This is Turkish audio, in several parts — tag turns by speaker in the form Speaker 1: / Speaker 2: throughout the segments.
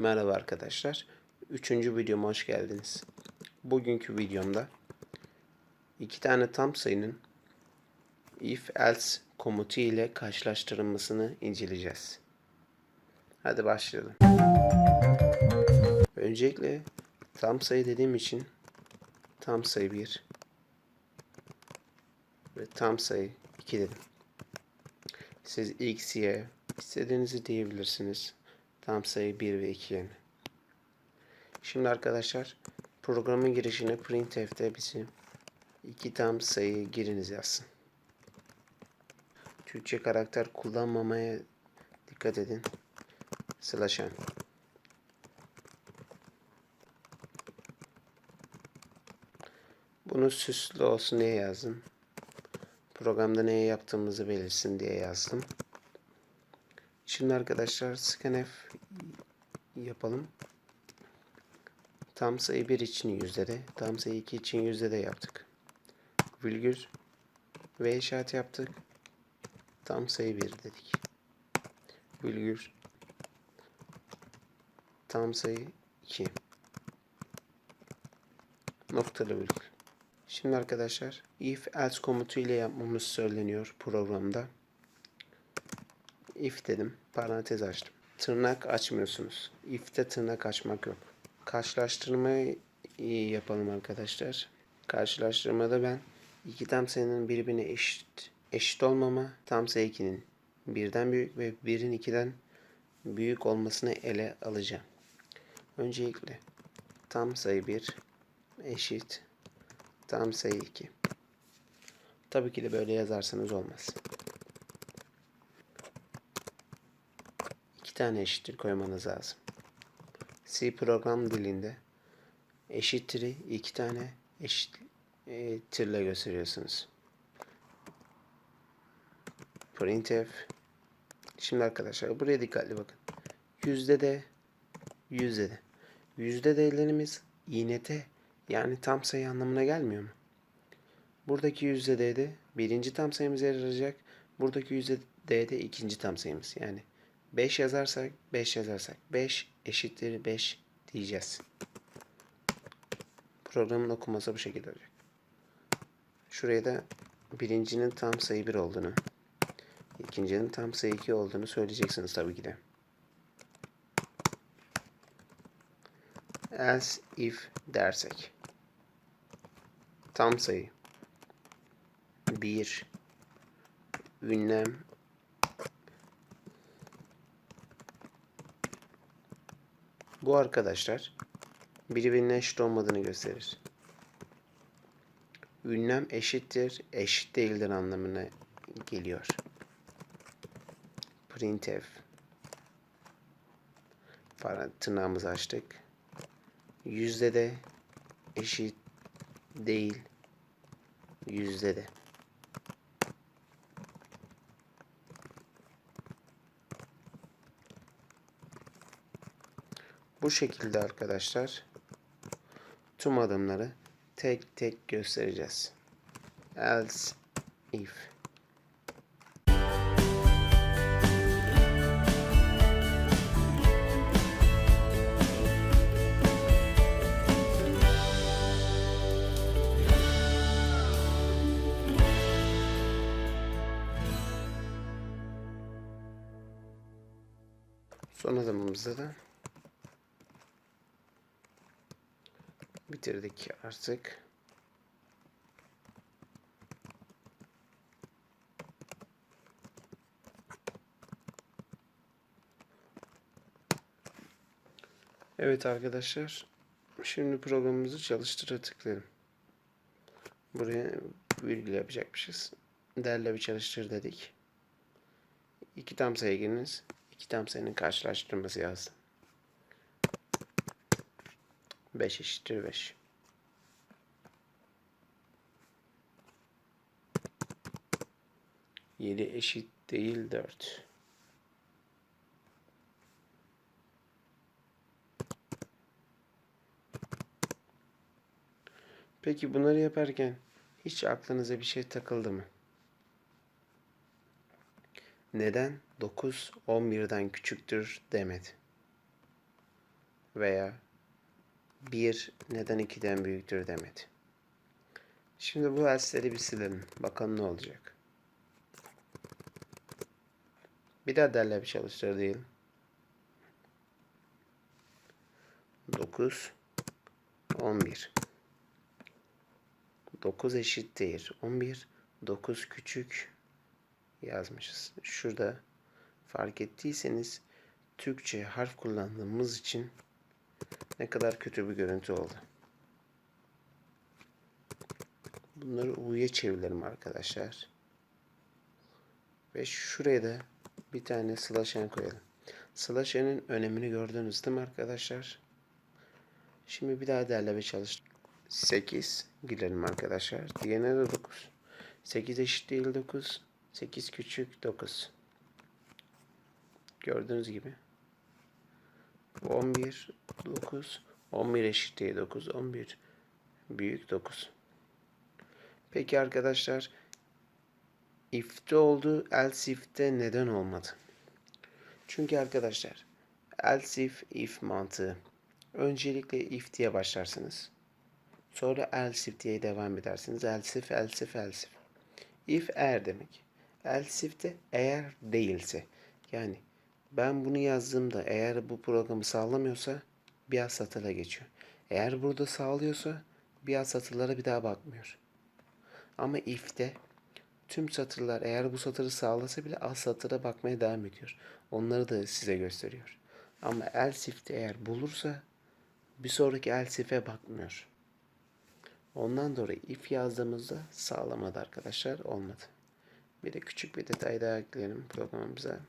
Speaker 1: Merhaba arkadaşlar. Üçüncü videoma hoş geldiniz. Bugünkü videomda iki tane tam sayının if else komutu ile karşılaştırılmasını inceleyeceğiz. Hadi başlayalım. Öncelikle tam sayı dediğim için tam sayı 1 ve tam sayı 2 dedim. Siz x, y istediğinizi diyebilirsiniz. Tam sayı 1 ve 2 yerine. Şimdi arkadaşlar programın girişine printf'te bizim iki tam sayı giriniz yazsın. Türkçe karakter kullanmamaya dikkat edin. Slash n. Bunu süslü olsun diye yazdım. Programda neye yaptığımızı belirsin diye yazdım. Şimdi arkadaşlar scanf yapalım. Tam sayı 1 için yüzde de, tam sayı 2 için yüzde de yaptık. Virgül ve işaret yaptık. Tam sayı 1 dedik. Virgül tam sayı 2 noktalı virgül. Şimdi arkadaşlar if else komutu ile yapmamız söyleniyor programda. If dedim. Parantez açtım. Tırnak açmıyorsunuz. If'te tırnak açmak yok. Karşılaştırmayı iyi yapalım arkadaşlar. Karşılaştırmada ben iki tam sayının birbirine eşit eşit olmama tam sayı 2'nin birden büyük ve birin 2'den büyük olmasını ele alacağım. Öncelikle tam sayı 1 eşit tam sayı 2. Tabii ki de böyle yazarsanız olmaz. Tane eşittir koymanız lazım. C program dilinde eşittir'i iki tane eşit e, gösteriyorsunuz. Printf Şimdi arkadaşlar buraya dikkatli bakın. Yüzde de yüzde de. Yüzde değerlerimiz iğnete yani tam sayı anlamına gelmiyor mu? Buradaki yüzde d'de birinci tam sayımız yer alacak. Buradaki yüzde d'de ikinci tam sayımız. Yani 5 yazarsak 5 yazarsak 5 eşittir 5 diyeceğiz. Programın okuması bu şekilde olacak. Şuraya da birincinin tam sayı 1 olduğunu, ikincinin tam sayı 2 olduğunu söyleyeceksiniz tabii ki de. Else if dersek. Tam sayı. 1 ünlem Bu arkadaşlar birbirine eşit olmadığını gösterir. Ünlem eşittir, eşit değildir anlamına geliyor. Printf falan tırnağımızı açtık. Yüzde de eşit değil. Yüzde de. Bu şekilde arkadaşlar tüm adımları tek tek göstereceğiz. Else if Son adımımızda da bitirdik artık. Evet arkadaşlar. Şimdi programımızı çalıştıra tıklayalım. Buraya virgül yapacakmışız. Derle bir çalıştır dedik. İki tam sayı giriniz. İki tam sayının karşılaştırması yazdım. 5 eşittir 5. Yedi eşit değil 4. Peki bunları yaparken hiç aklınıza bir şey takıldı mı? Neden 9 11'den küçüktür demedi? veya 1 neden 2'den büyüktür demedi. Şimdi bu elsleri bir silelim. Bakalım ne olacak. Bir daha derle bir çalıştır diyelim. 9 11 9 eşittir 11 9 küçük yazmışız. Şurada fark ettiyseniz Türkçe harf kullandığımız için ne kadar kötü bir görüntü oldu. Bunları U'ya çevirelim arkadaşlar. Ve şuraya da bir tane slash n koyalım. Slash n'in önemini gördünüz değil mi arkadaşlar? Şimdi bir daha derleme çalış. 8 girelim arkadaşlar. Diğerine de 9. 8 eşit değil 9. 8 küçük 9. Gördüğünüz gibi. 11 9 11 eşit değil 9 11 büyük 9. Peki arkadaşlar if'te oldu else if'te neden olmadı? Çünkü arkadaşlar else if if mantığı öncelikle if diye başlarsınız. Sonra else if diye devam edersiniz. Else if, else if, else if. If eğer demek. Else if de eğer değilse. Yani ben bunu yazdığımda eğer bu programı sağlamıyorsa bir alt satıra geçiyor. Eğer burada sağlıyorsa bir alt satırlara bir daha bakmıyor. Ama if'te tüm satırlar eğer bu satırı sağlasa bile alt satıra bakmaya devam ediyor. Onları da size gösteriyor. Ama else if'te eğer bulursa bir sonraki else if'e bakmıyor. Ondan dolayı if yazdığımızda sağlamadı arkadaşlar. Olmadı. Bir de küçük bir detay daha ekleyelim programımıza.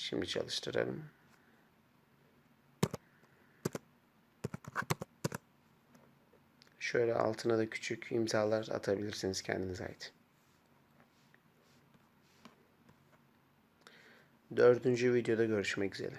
Speaker 1: Şimdi çalıştıralım. Şöyle altına da küçük imzalar atabilirsiniz kendinize ait. Dördüncü videoda görüşmek üzere.